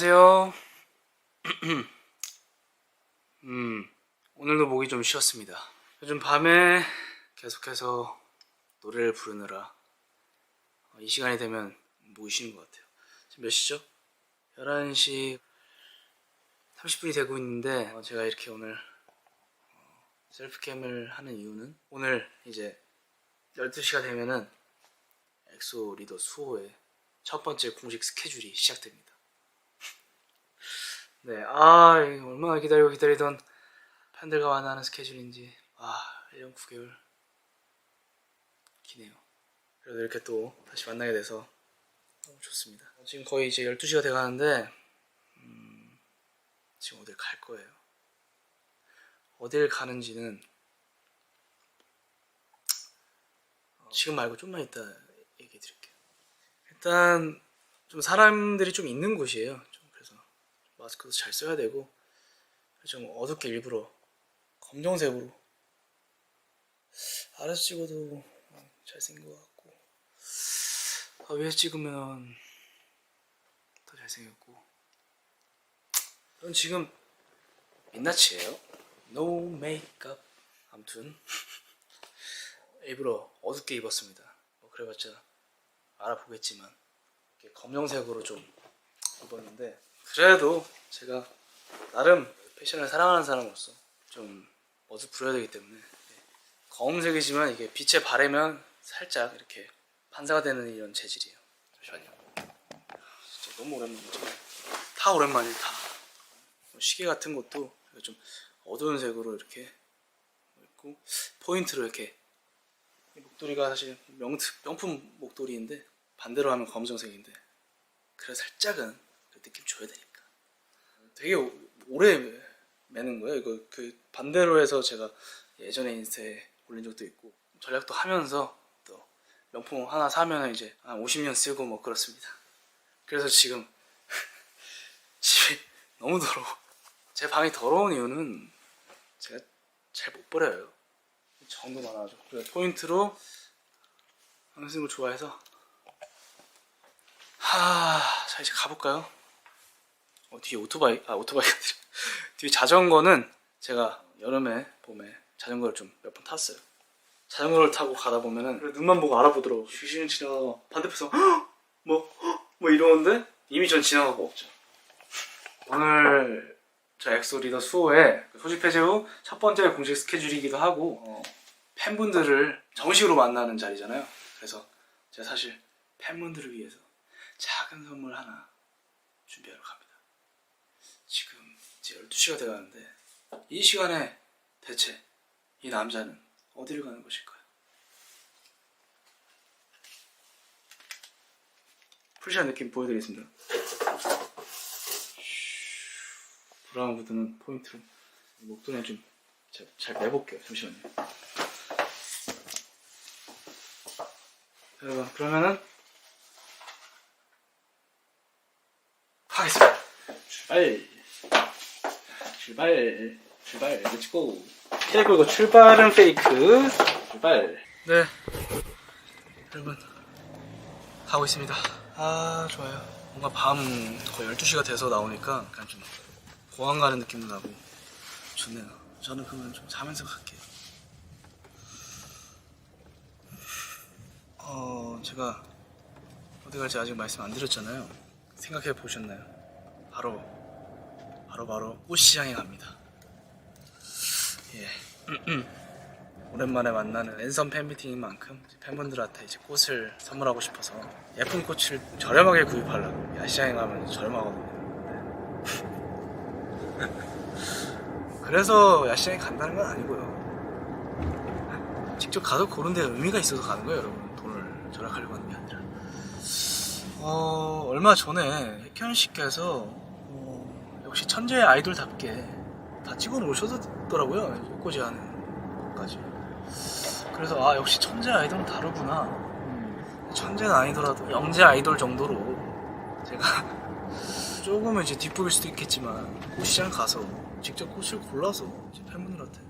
안녕하세요. 음, 오늘도 목이 좀 쉬었습니다. 요즘 밤에 계속해서 노래를 부르느라 어, 이 시간이 되면 목이 쉬는 것 같아요. 지금 몇 시죠? 11시 30분이 되고 있는데 어, 제가 이렇게 오늘 어, 셀프캠을 하는 이유는 오늘 이제 12시가 되면은 엑소 리더 수호의 첫 번째 공식 스케줄이 시작됩니다. 네, 아, 얼마나 기다리고 기다리던 팬들과 만나는 스케줄인지, 아, 1년 9개월. 기네요. 그래도 이렇게 또 다시 만나게 돼서 너무 좋습니다. 지금 거의 이제 12시가 돼 가는데, 음, 지금 어딜 갈 거예요. 어딜 가는지는 지금 말고 좀만 이따 얘기해 드릴게요. 일단 좀 사람들이 좀 있는 곳이에요. 마스크도 잘 써야 되고 좀 어둡게 일부러 검정색으로 아래서 찍어도 잘생긴 것 같고 아, 위에서 찍으면 더 잘생겼고 전 지금 민낯이에요. No makeup. 아무튼 일부러 어둡게 입었습니다. 뭐 그래봤자 알아보겠지만 검정색으로 좀 입었는데 그래도 제가 나름 패션을 사랑하는 사람으로서 좀 어두부려야 되기 때문에 네. 검은색이지만 이게 빛에 바래면 살짝 이렇게 반사가 되는 이런 재질이에요. 잠시만요. 진짜 너무 오랜만이죠. 다 오랜만이에요. 다. 뭐 시계 같은 것도 좀 어두운 색으로 이렇게 있고 포인트로 이렇게 이 목도리가 사실 명, 명품 목도리인데 반대로 하면 검정색인데 그래 살짝은 그 느낌 줘야 되니까. 되게 오- 오래 매는 거예요. 이거 그 반대로 해서 제가 예전에 인스타에 올린 적도 있고 전략도 하면서 또 명품 하나 사면 이제 한 50년 쓰고 뭐 그렇습니다. 그래서 지금 집이 너무 더러워. 제 방이 더러운 이유는 제가 잘 못 버려요. 정도 많아가지고. 그래서 포인트로 걸 좋아해서. 하, 자 이제 가볼까요? 어, 뒤에 오토바이, 아 오토바이가 아니라 뒤에 자전거는 제가 여름에 봄에 자전거를 좀 몇 번 탔어요. 자전거를 타고 가다 보면은 눈만 보고 알아보더라고. 귀신 지나가고 반대편에서 뭐, 헉! 뭐 이러는데 이미 전 지나가고 없죠. 오늘 저 엑소 리더 수호의 소집 해제 후 첫 번째 공식 스케줄이기도 하고 어, 팬분들을 정식으로 만나는 자리잖아요. 그래서 제가 사실 팬분들을 위해서 작은 선물 하나 준비하러 갑니다. 이제 12시가 돼가는데 이 시간에 대체 이 남자는 어디를 가는 것일까요? 풀시한 느낌 보여드리겠습니다. 브라운 무드는 포인트로 목도리는 좀잘 매볼게요. 잠시만요. 여러분 그러면은 하겠습니다. 출발. 출발. 출발. 렛츠고. 페이크 이거 출발은 페이크. 출발. 네. 여러분 가고 있습니다. 아 좋아요. 뭔가 밤 거의 12시가 돼서 나오니까 약간 좀 공항 가는 느낌도 나고 좋네요. 저는 그러면 좀 자면서 갈게요. 어 제가 어디 갈지 아직 말씀 안 드렸잖아요. 생각해 보셨나요? 바로 바로 바로 꽃시장에 갑니다. 예. 오랜만에 만나는 랜선 팬미팅인 만큼 팬분들한테 이제 꽃을 선물하고 싶어서 예쁜 꽃을 저렴하게 구입하려고 야시장에 가면 저렴하거든요. 네. 그래서 야시장에 간다는 건 아니고요. 직접 가서 고른 데 의미가 있어서 가는 거예요, 여러분. 돈을 절약하려고 하는 게 아니라. 어, 얼마 전에 혜현 씨께서 어, 역시 천재의 아이돌답게 다 찍어 놓으셨더라고요. 꽃이 하는 것까지. 그래서 아 역시 천재 아이돌은 다르구나. 음, 천재는 아니더라도 영재 아이돌 정도로 제가 조금은 이제 뒷부일 수도 있겠지만 꽃시장 가서 직접 꽃을 골라서 이제 팬분들한테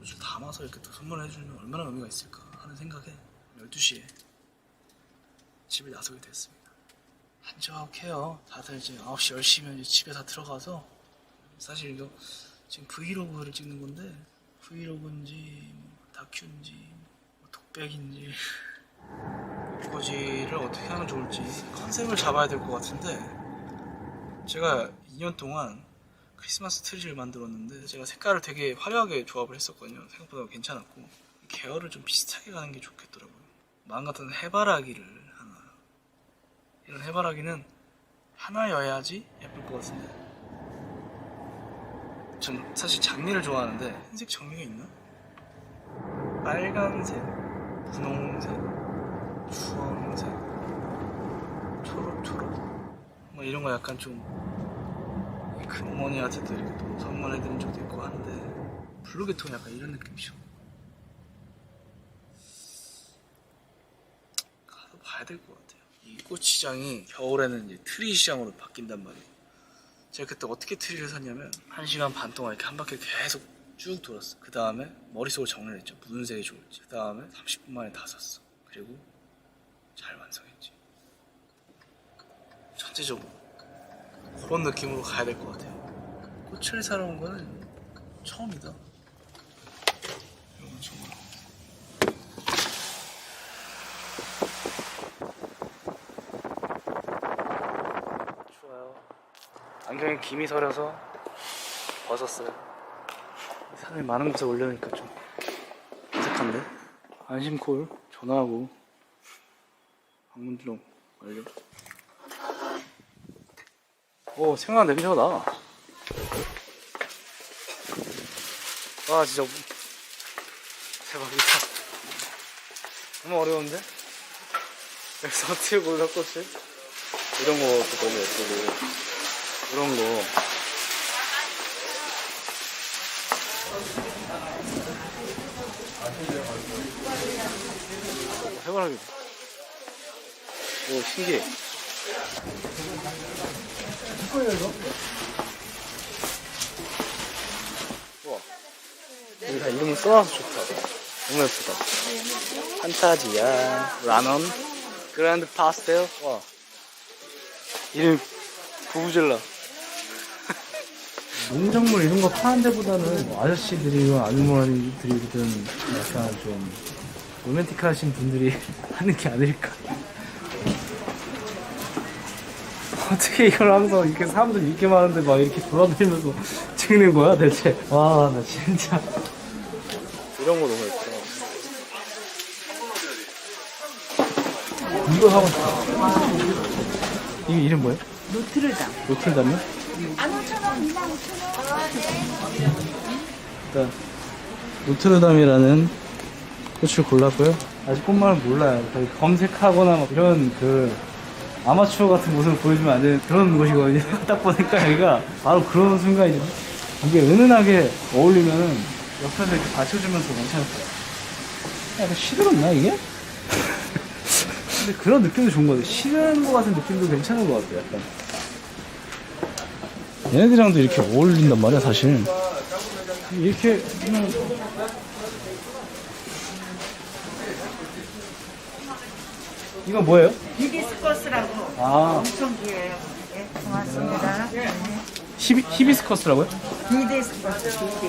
꽃을 담아서 이렇게 또 선물해 주면 얼마나 의미가 있을까 하는 생각에 12시에 집을 나서게 됐습니다. 한적해요. 다들 이제 9시, 10시면 이제 집에 다 들어가서 사실 이거 지금 브이로그를 찍는 건데 브이로그인지 뭐 다큐인지 뭐 독백인지 주거지를 어떻게 하면 좋을지 컨셉을 잡아야 될 것 같은데 제가 2년 동안 크리스마스 트리를 만들었는데 제가 색깔을 되게 화려하게 조합을 했었거든요. 생각보다 괜찮았고 계열을 좀 비슷하게 가는 게 좋겠더라고요. 마음 같은 해바라기를 이런 해바라기는 하나여야지 예쁠 것 같은데 전 사실 장미를 좋아하는데 흰색 장미가 있나? 빨간색, 분홍색, 주황색, 초록초록 뭐 이런 거 약간 좀큰 어머니한테도 이렇게 또 선물해드린 적도 있고 하는데 블루계통 약간 이런 느낌이죠. 가서 봐야 될 것 같아요 이 꽃시장이 겨울에는 트리 시장으로 바뀐단 말이에요 제가 그때 어떻게 트리를 샀냐면 한 시간 반 동안 이렇게 한 바퀴 계속 쭉 돌았어 그 다음에 머릿속으로 정리를 했죠 무슨 색이 좋을지 그 다음에 30분 만에 다 샀어 그리고 잘 완성했지 전체적으로 그런 느낌으로 가야 될 것 같아요. 꽃을 사러 온 거는 처음이다. 이건 정말. 추워요. 안경에 김이 서려서 벗었어요. 사람이 많은 곳에 올려니까 좀 어색한데? 안심콜 전화하고 방문 좀 완료. 오 생각난 냄새가 나. 와 진짜 대박이다. 너무 어려운데? 여기서 어떻게 골라 꽃을? 이런 것도 너무 예쁘고 이런 거. 해바라기. 오 신기해. 우와. 여기다 이름을 써놔서 좋다. 너무 예쁘다. 판타지야, 라넌, 그란드 파스텔. 와. 이름 부부젤라. 농작물 이런 거 파는 데보다는 뭐 아저씨들이건 아주머니들이든 약간 좀 로맨틱하신 분들이 하는 게 아닐까. 어떻게 이걸 항상 이렇게 사람들 이렇게 많은데 막 이렇게 돌아다니면서 찍는 거야 대체? 와 나 진짜 이런 거 너무 예쁘다. 이거 하고 싶어. 이게 이름 뭐예요? 노트르담. 노틀담이요? 일단 노트르담이라는 꽃을 골랐고요. 아직 꽃말을 몰라요. 검색하거나 막 이런 그 아마추어 같은 모습을 보여주면 안 되는 그런 곳이거든요. 딱 보니까 여기가 바로 그런 순간이죠. 이게 은은하게 어울리면은 옆에서 이렇게 받쳐주면서 괜찮을 거예요. 약간 시들었나 이게? 근데 그런 느낌도 좋은 거 같아요. 시든 거 같은 느낌도 괜찮은 것 같아요. 약간. 얘네들이랑도 이렇게 어울린단 말이야 사실 이렇게 그냥 이거 뭐예요? 히비스커스라고 아 엄청 귀해요. 네, 고맙습니다. 히비, 히비스커스라고요? 히비스커스, 히비.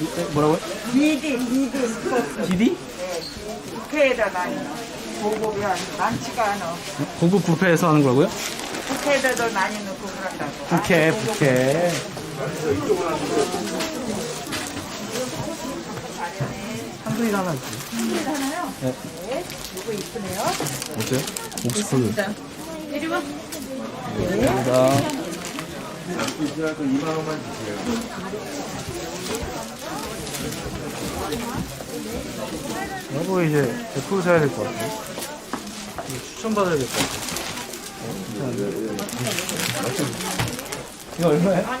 이- 에, 뭐라고요? 히비, 히비스커스. 디디? 국회에다 다니는 보고이 많지가 않아. 고급 뷔페에서 하는 거라고요? 국회에다도 많이 넣고 그런다고. 부케 부케 한소리 하나 있지 하나요? 네. 네. 이거 이쁘네요. 어때요? 옥스퍼드 이리 와. 감사합니다 여보 이제 100% 사야 될 것 같아. 추천받아야 될 것 같아. 어, 괜찮은데? 이거 얼마야?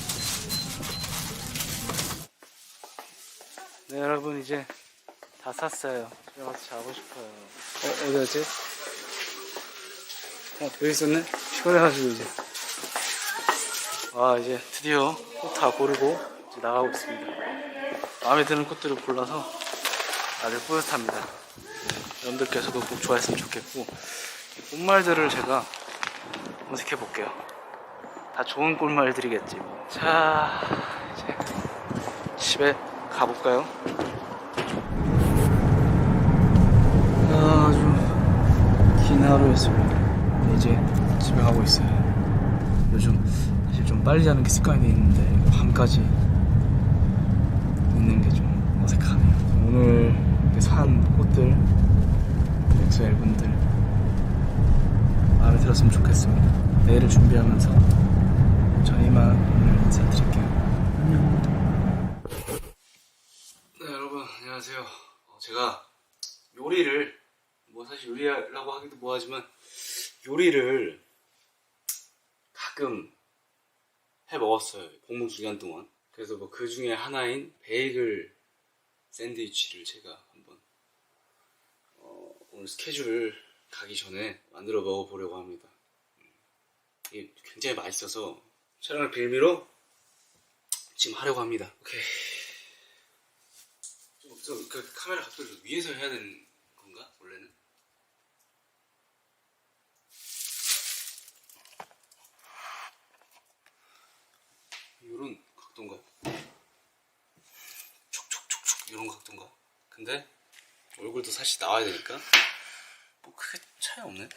네 여러분 이제 다 샀어요. 집에 가서 자고 싶어요. 어 어디 갔지? 어, 여기 있었네? 피곤해가지고 이제. 아, 이제 드디어 꽃 다 고르고 이제 나가고 있습니다. 마음에 드는 꽃들을 골라서 아주 뿌듯합니다. 네, 여러분들께서도 꼭 좋아했으면 좋겠고, 이 꽃말들을 제가 검색해 볼게요. 다 좋은 꽃말들이겠지. 뭐. 자, 이제 집에 가볼까요? 아주 긴 하루였습니다. 이제 집에 가고 있어요. 요즘 사실 좀 빨리 자는 게 습관이 돼 있는데 밤까지 있는 게 좀 어색하네요. 오늘 산 꽃들, 엑소엘 분들 마음에 들었으면 좋겠습니다. 내일을 준비하면서 전 이만 오늘 인사드릴게요. 안녕. 네 여러분 안녕하세요. 어, 제가 요리를 뭐 사실 요리라고 하기도 뭐하지만 요리를 가끔 해 먹었어요. 복무 기간 동안. 그래서 뭐 그 중에 하나인 베이글 샌드위치를 제가 한번 어, 오늘 스케줄 가기 전에 만들어 먹어보려고 합니다. 음, 이게 굉장히 맛있어서 촬영을 빌미로 지금 하려고 합니다. 오케이. 좀, 좀, 그 카메라 각도를 좀 위에서 해야 되는 건가? 원래는? 이런 각도인가? 촉촉촉촉 이런 각도인가? 근데 얼굴도 사실 나와야 되니까 뭐 크게 차이 없네.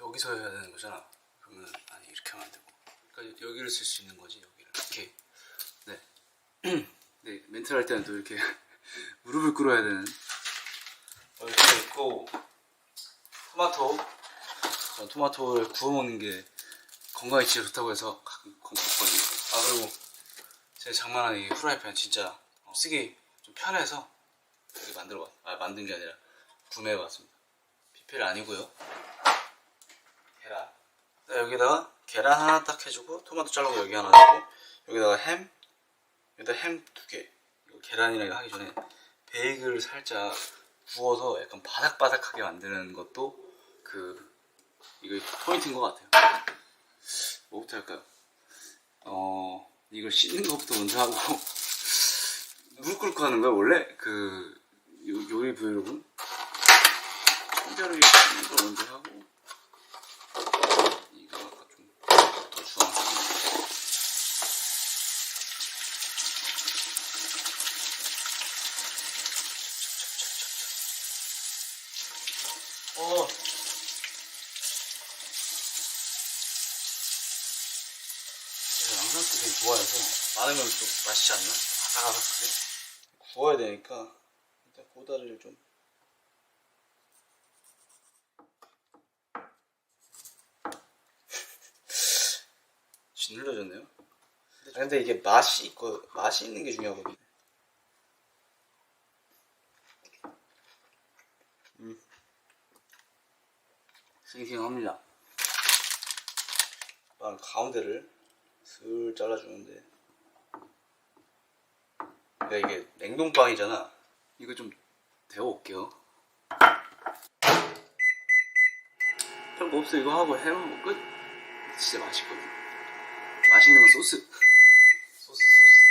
여기서 해야 되는 거잖아. 그러면 아니 이렇게 하면 안 되고. 그러니까 여기를 쓸 수 있는 거지 여기를. 오케이. 네. 네 멘트를 할 때는 또 이렇게 무릎을 꿇어야 되는. 어, 이렇게 있고 토마토. 전 토마토를 구워 먹는 게 건강에 진짜 좋다고 해서 가끔 먹거든요. 아 그리고 제 장만한 이 후라이팬 진짜 어, 쓰기 좀 편해서 이렇게 만들어 봤, 아 만든 게 아니라 구매해 봤습니다. 비펠 아니고요. 계란. 네, 여기다가 계란 하나 딱 해주고 토마토 자르고 여기 하나 주고 여기다가 햄 여기다 햄 두 개. 이거 계란이랑 하기 전에 베이글을 살짝 구워서 약간 바삭바삭하게 만드는 것도 그 이거 포인트인 것 같아요. 뭐부터 할까요? 어, 이걸 씻는 것부터 먼저 하고, 무릎 꿇고 하는 거야, 원래? 그, 요, 요리 브이로그? 청자를 씻는 거 먼저 하고, 이거 아까 좀 더 주황색. 어, 제가 좋아해서 많으면 좀 맛있지 않나? 아삭아삭하게 구워야 되니까 일단 고다리를 좀 짓눌려졌네요. 아, 근데 이게 맛이 있고 맛이 있는 게 중요하거든요 음. 싱싱합니다. 빵 가운데를 슬 잘라주는데. 그러니까 이게 냉동빵이잖아. 이거 좀 데워올게요. 별거 없어? 이거 하고 해먹으면 끝? 진짜 맛있거든. 맛있는 건 소스. 소스 소스.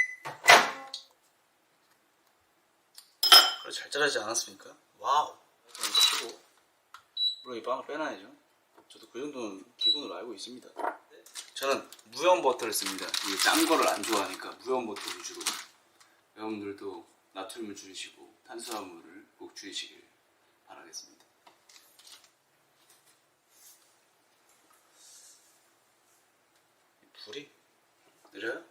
그래 잘 자르지 않았습니까? 와우. 좀 치고. 물론 이 빵을 빼놔야죠. 저도 그 정도는 기본으로 알고 있습니다 저는 무염 버터를 씁니다. 이게 짠 거를 안 좋아하니까 무염 버터 위주로. 여러분들도 나트륨을 줄이시고 탄수화물을 꼭 줄이시길 바라겠습니다. 이 불이 느려요?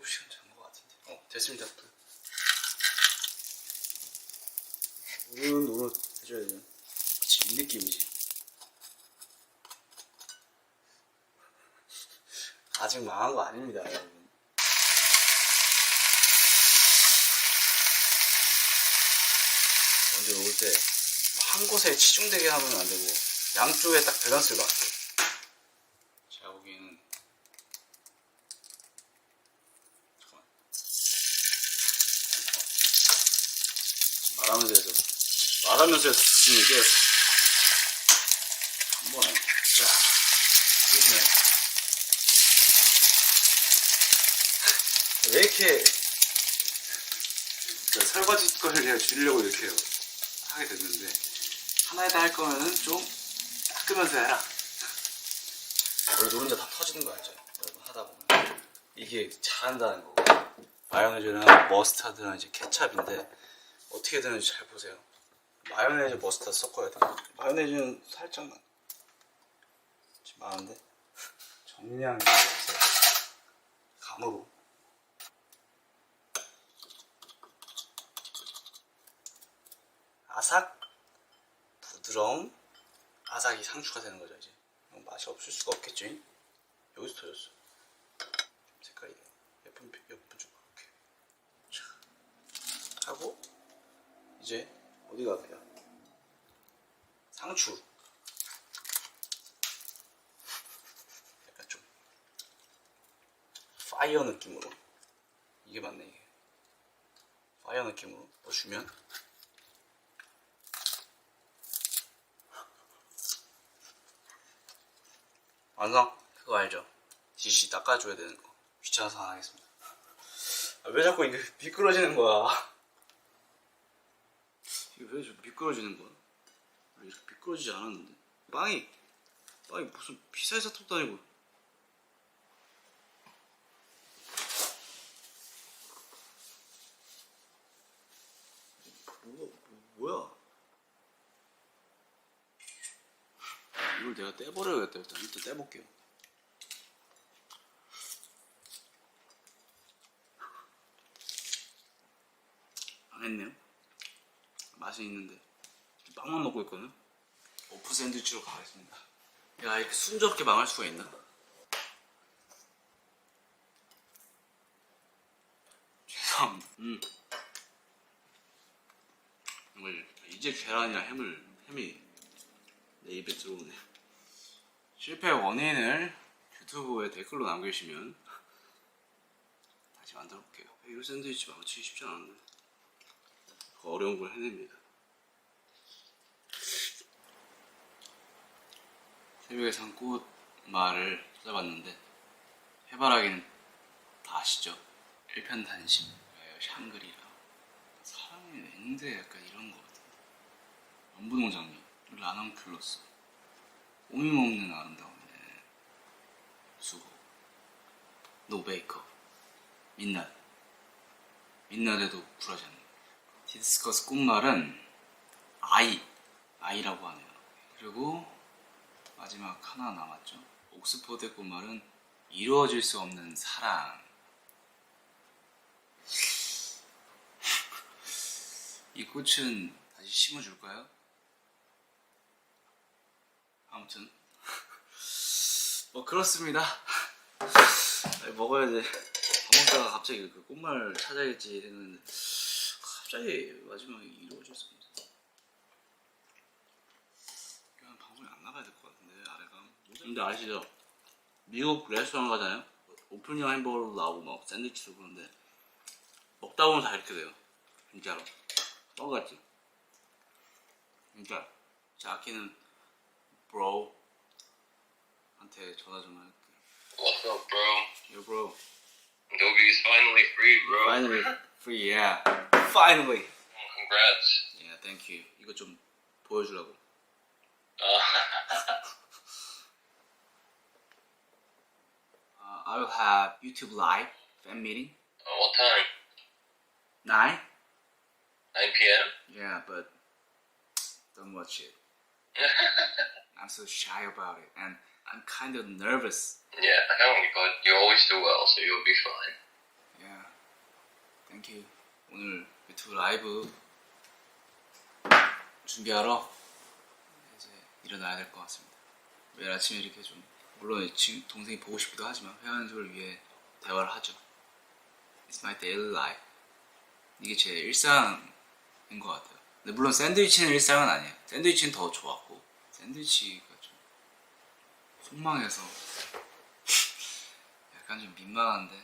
7시간 잔것 같은데. 어, 됐습니다. 노릇노릇 해줘야 돼. 그치, 이 느낌이지. 아직 망한 거 아닙니다, 여러분. 먼저 놓을 때 한 곳에 치중되게 하면 안 되고 양쪽에 딱 밸런스를 맞게. 제가 보기에는 잠깐만. 말하면서 해서 말하면서 해서 지금 이게 한 번에 자 보이시나요? 왜 이렇게 저 설거지 거를 그냥 줄이려고 이렇게 하게 됐는데 하나에다 할 거면은 좀 닦으면서 해라. 원래 노른자 다 터지는 거 알죠? 여러분 하다 보면 이게 잘한다는 거고 마요네즈랑 머스타드랑 이제 케찹인데 어떻게 되는지 잘 보세요. 마요네즈 머스타드 섞어야 돼. 마요네즈는 살짝만 많은데 정량이 없어요. 감으로 아삭, 부드러움, 아삭이 상추가 되는 거죠 이제. 맛이 없을 수가 없겠죠. 여기서 터졌어. 색깔이 예쁜 예쁜 쪽 이렇게. 자, 하고 이제 어디 가세요? 상추. 약간 좀 파이어 느낌으로. 이게 맞네 이게. 파이어 느낌으로. 넣어주면? 완성. 그거 알죠? 지시 닦아줘야 되는 거. 귀찮아서 안 하겠습니다. 아, 왜 자꾸 이게 미끄러지는 거야? 이게 왜 미끄러지는 거야? 이렇게 미끄러지지 않았는데? 빵이 빵이 무슨 피사의 사톱도 아니고 뭐, 뭐, 뭐야 이걸 내가 떼버려야겠다. 일단 일단 떼볼게요. 망했네요. 맛은 있는데. 빵만 먹고 있거든. 오프 샌드위치로 가겠습니다. 야 이렇게 순조롭게 망할 수가 있나? 죄송합니다 음. 이제 계란이랑 햄을 햄이 내 입에 들어오네. 실패 원인을 유튜브에 댓글로 남겨주시면 다시 만들어 볼게요. 이거 샌드위치 망치기 쉽지 않은데 그 어려운 걸 해냅니다. 새벽에 산 꽃말을 찾아봤는데 해바라기는 다 아시죠? 일편단심, 샹그리라, 사랑의 맹세 약간 이런 거 같은데 연분홍장미 라넌클로스 오미먹는 아름다움의 수고. 노베이커. 민낯 민낯에도 굴하지 않는 디스커스 꽃말은 아이. 아이라고 하네요. 그리고 마지막 하나 남았죠. 옥스퍼드 꽃말은 이루어질 수 없는 사랑. 이 꽃은 다시 심어줄까요? 아무튼 뭐 그렇습니다. 먹어야 돼. 밥 먹다가 갑자기 그 꽃말 찾아야겠지 했는데 갑자기 마지막에 없어. 이건 방송이 안 나가야 될 것 같은데 아래가. 근데 아시죠? 미국 레스토랑 가잖아요. 오픈형 햄버거도 나오고 막 샌드위치도 그런데 먹다 보면 다 이렇게 돼요. 진짜로. 먹었지. 진짜. 자, 아키는 bro 한테 전화 좀 할게. What's up, bro? Yo, bro. Adobe's finally free, bro. Finally free, yeah. Finally. Congrats. Yeah, thank you. 이거 좀 보여주려고. Uh, Uh, I will have YouTube live fan meeting uh, what time? nine. 9 p.m. Yeah, but don't watch it. I'm so shy about it and I'm kind of nervous. Yeah, oh my god, you always do well, so you'll be fine. Yeah. Thank you. 오늘 유튜브 라이브 준비하러 이제 일어나야 될 것 같습니다. 매일 아침에 이렇게 좀 물론 지- 동생이 보고 싶기도 하지만 회원들을 위해 대화를 하죠. It's my daily life. 이게 제 일상인 것 같아요. 근데 물론 샌드위치는 일상은 아니에요. 샌드위치는 더 좋았고 샌드위치가 좀 폭망해서 약간 좀 민망한데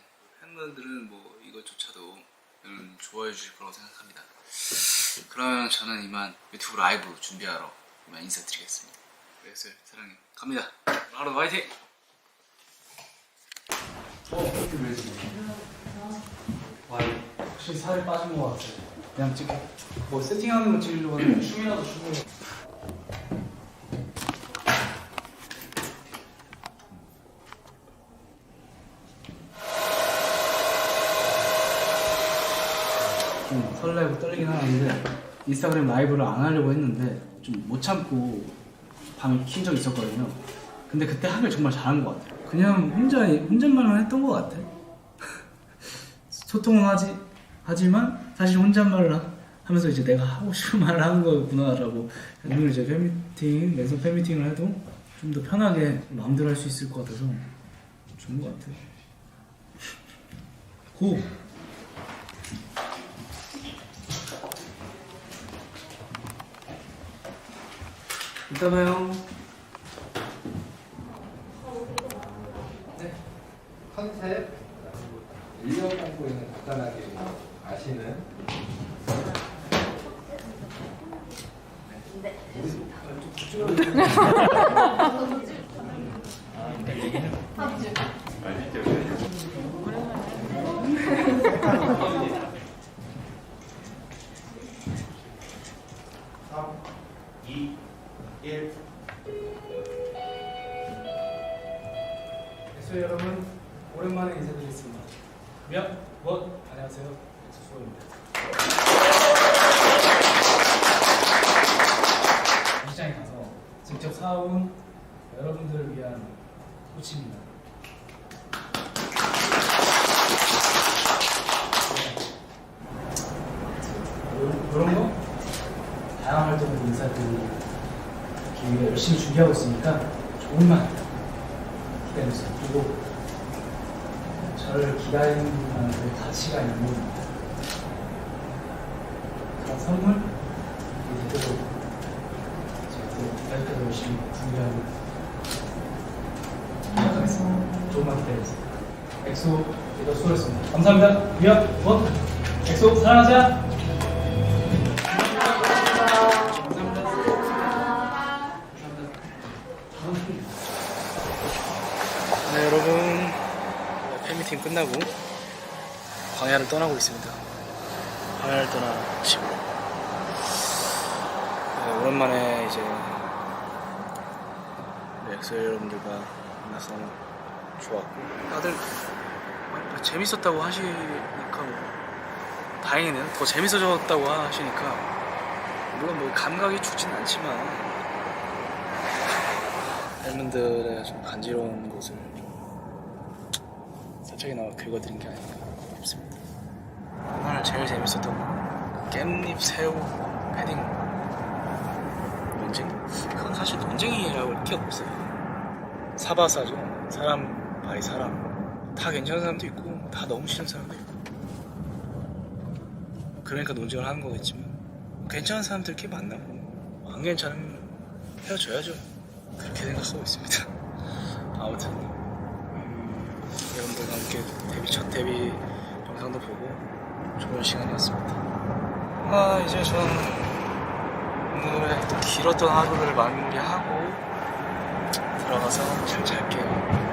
팬분들은 뭐 이것조차도 음, 좋아해 주실 거라고 생각합니다. 그러면 저는 이만 유튜브 라이브 준비하러 이만 인사드리겠습니다. 그래서 사랑해 갑니다. 하루 화이팅! 와, 확실히 살이 빠진 것 같아요. 그냥 찍, 뭐 세팅하는 거 찍으려고 하는데 춤이라도 추고. 좀 설레고 떨리긴 하는데 인스타그램 라이브를 안 하려고 했는데 좀 못 참고 밤에 킨 적 있었거든요. 근데 그때 하길 정말 잘한 것 같아요. 그냥 혼자 혼잣말만 했던 것 같아. 소통은 하지 하지만 사실 혼잣말을 하- 하면서 이제 내가 하고 싶은 말을 하는 거구나라고 오늘 이제 팬미팅 랜선 팬미팅을 해도 좀 더 편하게 마음대로 할 수 있을 것 같아서 좋은 것 같아요. 고. 이따 봐요. 컨셉? 인력 공부에는 간단하게 아시는 엑소 여러분 오랜만에 인사드리겠습니다. 몇, 원 안녕하세요. 엑소 수호입니다. 시장에 가서 직접 사온 여러분들을 위한 꽃입니다. 이런 거 다양한 활동을 인사드리기 위해 열심히 준비하고 있으니까 조금만 기다려주세요. 그리고 저를 기다리는 분한테 가치가 있는 그런 선물 이 대표로 제가 또 여기까지 열심히 준비하고 시작하겠습니다. 조금만 기다려주세요. 엑소 리더 수고했습니다. 감사합니다. 위협 원 엑소 사랑하자. 팬미팅 끝나고 광야를 떠나고 있습니다. 광야를 떠나 집으로 네, 오랜만에 이제 엑소 여러분들과 만나서 너무 좋았고. 다들 뭐 재밌었다고 하시니까 뭐 다행이네요. 더 재밌어졌다고 하시니까 물론 뭐 감각이 죽진 않지만 팬분들의 좀 간지러운 곳을 좀 살짝이나마 긁어드린 게 아닌가 싶습니다. 오늘 제일 재밌었던 건 깻잎 새우 패딩 논쟁? 그건 사실 논쟁이라고 할게 없어요. 사바사죠. 사람 바이 사람. 다 괜찮은 사람도 있고 다 너무 싫은 사람도 있고. 그러니까 논쟁을 하는 거겠지만 괜찮은 사람들끼리 만나고 안 괜찮으면 헤어져야죠. 그렇게 생각하고 있습니다. 아무튼 음, 함께 데뷔 첫 데뷔 영상도 보고 좋은 시간이었습니다. 아 이제 전 오늘의 또 길었던 하루를 마무리하고 들어가서 잘 잘게요.